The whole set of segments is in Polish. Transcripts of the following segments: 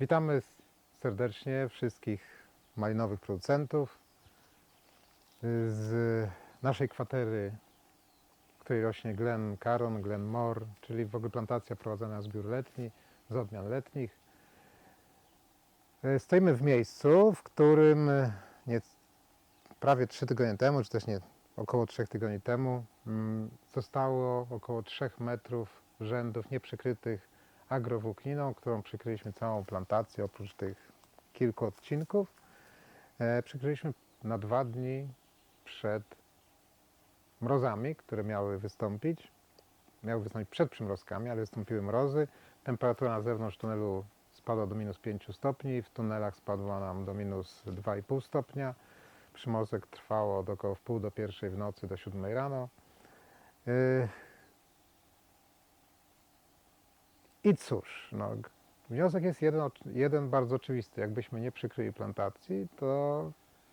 Witamy serdecznie wszystkich malinowych producentów y, z naszej kwatery, w której rośnie Glen Caron, Glen More, czyli w ogóle plantacja prowadzona na zbiór letni, z odmian letnich. Y, Stoimy w miejscu, w którym y, nie, prawie trzy tygodnie temu, czy też nie, około trzech tygodni temu, mm, zostało około 3 metrów rzędów nieprzykrytych agrowłókniną, którą przykryliśmy całą plantację, oprócz tych kilku odcinków. E, przykryliśmy na dwa dni przed mrozami, które miały wystąpić. Miały wystąpić przed przymrozkami, ale wystąpiły mrozy. Temperatura na zewnątrz tunelu spadła do minus 5 stopni, w tunelach spadła nam do minus 2,5 stopnia. Przymrozek trwał od około w pół do pierwszej w nocy do 7 rano. E, I cóż, no, wniosek jest jeden, jeden bardzo oczywisty. Jakbyśmy nie przykryli plantacji, to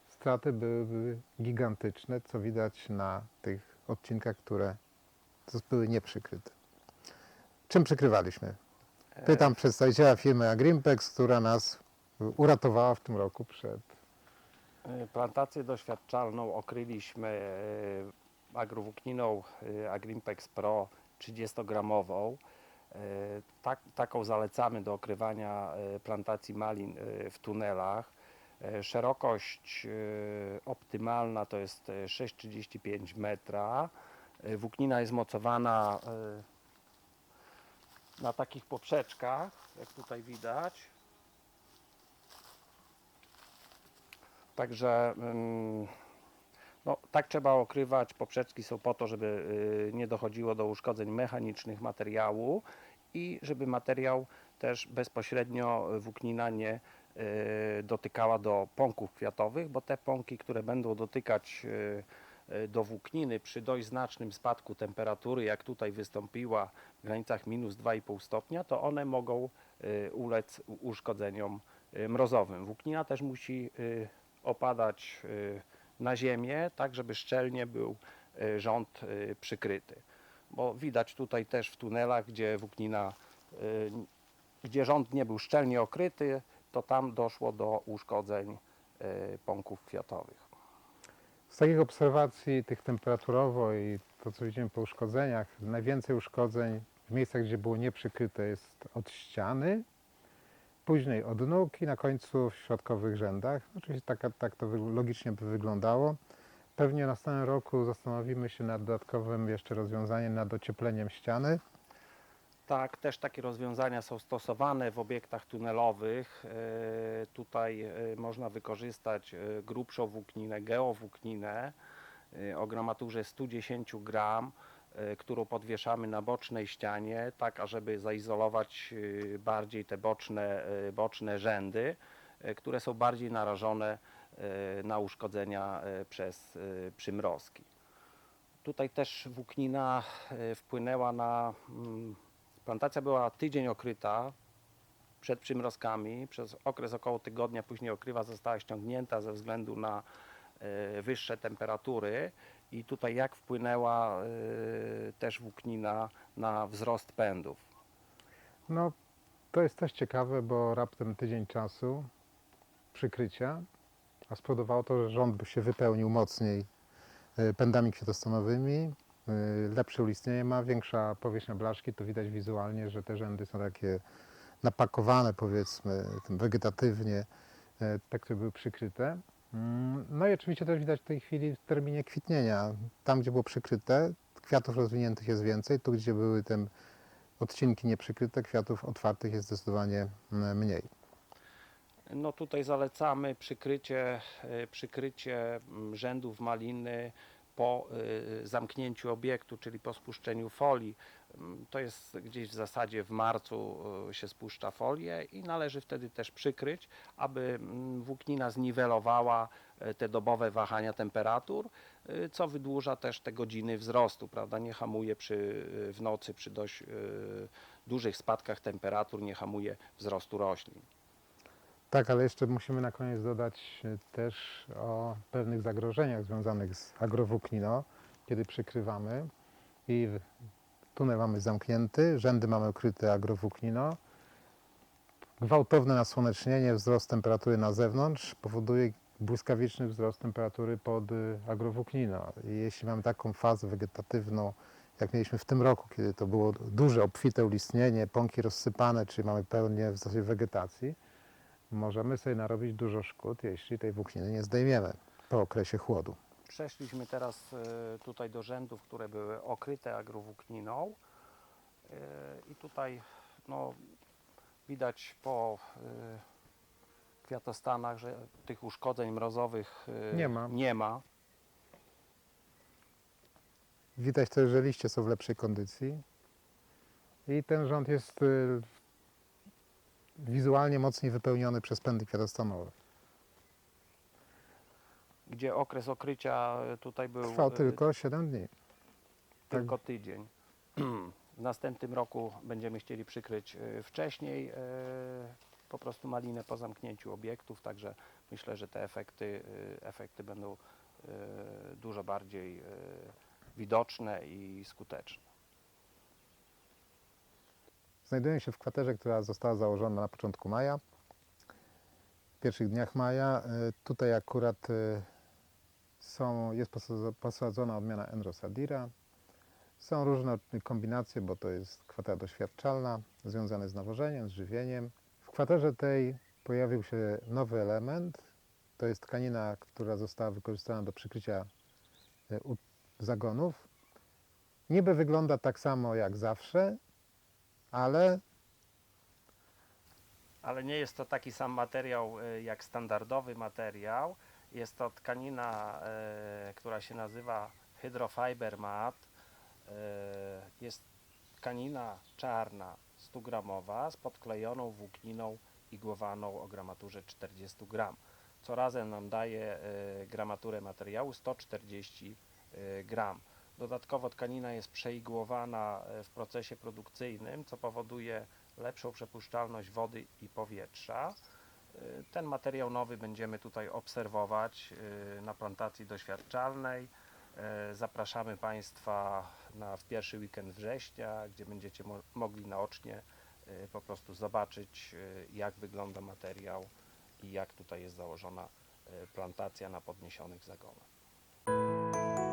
straty byłyby gigantyczne, co widać na tych odcinkach, które były nieprzykryte. Czym przykrywaliśmy? Pytam przedstawiciela firmy Agrimpex, która nas uratowała w tym roku przed E, Plantację doświadczalną okryliśmy e, agrowłókniną e, Agrimpex Pro 30-gramową. E, Tak, taką zalecamy do okrywania e, plantacji malin e, w tunelach. Szerokość optymalna to jest e, 6,35 metra. Włóknina jest mocowana na takich poprzeczkach, jak tutaj widać. Także ym, no, tak trzeba okrywać. Poprzeczki są po to, żeby y, nie dochodziło do uszkodzeń mechanicznych materiału i żeby materiał też bezpośrednio włóknina nie y, dotykała do pąków kwiatowych, bo te pąki, które będą dotykać y, do włókniny przy dość znacznym spadku temperatury, jak tutaj wystąpiła w granicach minus 2,5 stopnia, to one mogą ulec uszkodzeniom mrozowym. Włóknina też musi opadać na ziemię, tak żeby szczelnie był y, rząd y, przykryty. Bo widać tutaj też w tunelach, gdzie włóknina, y, gdzie rząd nie był szczelnie okryty, to tam doszło do uszkodzeń pąków kwiatowych. Z takich obserwacji tych temperaturowo i to, co widzimy po uszkodzeniach, najwięcej uszkodzeń w miejscach, gdzie było nieprzykryte jest od ściany, później od nóg i na końcu w środkowych rzędach. Oczywiście tak, tak to logicznie by wyglądało. Pewnie w następnym roku zastanowimy się nad dodatkowym jeszcze rozwiązaniem nad ociepleniem ściany. Tak, też takie rozwiązania są stosowane w obiektach tunelowych. E, Tutaj e, można wykorzystać e, grubszą włókninę, geowłókninę o gramaturze 110 gram, którą podwieszamy na bocznej ścianie, tak ażeby zaizolować e, bardziej te boczne, e, boczne rzędy, e, które są bardziej narażone e, na uszkodzenia e, przez e, przymrozki. Tutaj też włóknina e, wpłynęła na mm, Plantacja była tydzień okryta przed przymrozkami. Przez okres około tygodnia później okrywa została ściągnięta ze względu na e, wyższe temperatury. I tutaj jak wpłynęła e, też włóknina na wzrost pędów. No, to jest też ciekawe, bo raptem tydzień czasu przykrycia, a spowodowało to, że rząd by się wypełnił mocniej e, pędami kwiatostonowymi, e, lepsze ulistnienie ma, większa powierzchnia blaszki, to widać wizualnie, że te rzędy są takie napakowane powiedzmy tym wegetatywnie, e, te, które były przykryte. No i oczywiście też widać w tej chwili w terminie kwitnienia, tam gdzie było przykryte, kwiatów rozwiniętych jest więcej, tu gdzie były te odcinki nieprzykryte, kwiatów otwartych jest zdecydowanie mniej. No tutaj zalecamy przykrycie, e, przykrycie rzędów maliny po e, zamknięciu obiektu, czyli po spuszczeniu folii. To jest gdzieś w zasadzie w marcu e, się spuszcza folię i należy wtedy też przykryć, aby mm, włóknina zniwelowała e, te dobowe wahania temperatur, e, co wydłuża też te godziny wzrostu, prawda? Nie hamuje przy, w nocy przy dość dużych spadkach temperatur, nie hamuje wzrostu roślin. Tak, ale jeszcze musimy na koniec dodać też o pewnych zagrożeniach związanych z agrowłókniną, kiedy przykrywamy i tunel mamy zamknięty, rzędy mamy okryte agrowłókniną. gwałtowne nasłonecznienie, wzrost temperatury na zewnątrz powoduje błyskawiczny wzrost temperatury pod y, agrowłóknino. I jeśli mamy taką fazę wegetatywną, jak mieliśmy w tym roku, kiedy to było duże, obfite ulistnienie, pąki rozsypane, czyli mamy pełnię w zasadzie wegetacji, możemy sobie narobić dużo szkód, jeśli tej włókniny nie zdejmiemy po okresie chłodu. Przeszliśmy teraz e, tutaj do rzędów, które były okryte agrowłókniną E, i tutaj no, widać po e, kwiatostanach, że tych uszkodzeń mrozowych Nie ma. nie ma. Widać też, że liście są w lepszej kondycji i ten rząd jest wizualnie mocniej wypełniony przez pędy kwiatostanowe. Gdzie okres okrycia tutaj był Trwał e, tylko 7 dni. tak. tylko tydzień. W następnym roku będziemy chcieli przykryć e, wcześniej e, po prostu malinę po zamknięciu obiektów, także myślę, że te efekty, efekty będą dużo bardziej widoczne i skuteczne. Znajduję się w kwaterze, która została założona na początku maja. W pierwszych dniach maja. Y, Tutaj akurat y, są, jest posadzo- posadzona odmiana Enrosadira. Są różne kombinacje, bo to jest kwatera doświadczalna, związana z nawożeniem, z żywieniem. W kwaterze tej pojawił się nowy element. To jest tkanina, która została wykorzystana do przykrycia u- zagonów. Niby wygląda tak samo jak zawsze, ale Ale nie jest to taki sam materiał e, jak standardowy materiał. Jest to tkanina, e, która się nazywa Hydrofiber Mat. E, Jest tkanina czarna 100 gramowa z podklejoną włókniną igłowaną o gramaturze 40 gram. Co razem nam daje e, gramaturę materiału 140 e, gram. Dodatkowo tkanina jest przeigłowana w procesie produkcyjnym, co powoduje lepszą przepuszczalność wody i powietrza. Y, Ten materiał nowy będziemy tutaj obserwować y, na plantacji doświadczalnej. Y, Zapraszamy Państwa na w pierwszy weekend września, gdzie będziecie mo- mogli naocznie po prostu zobaczyć, jak wygląda materiał i jak tutaj jest założona plantacja na podniesionych zagonach.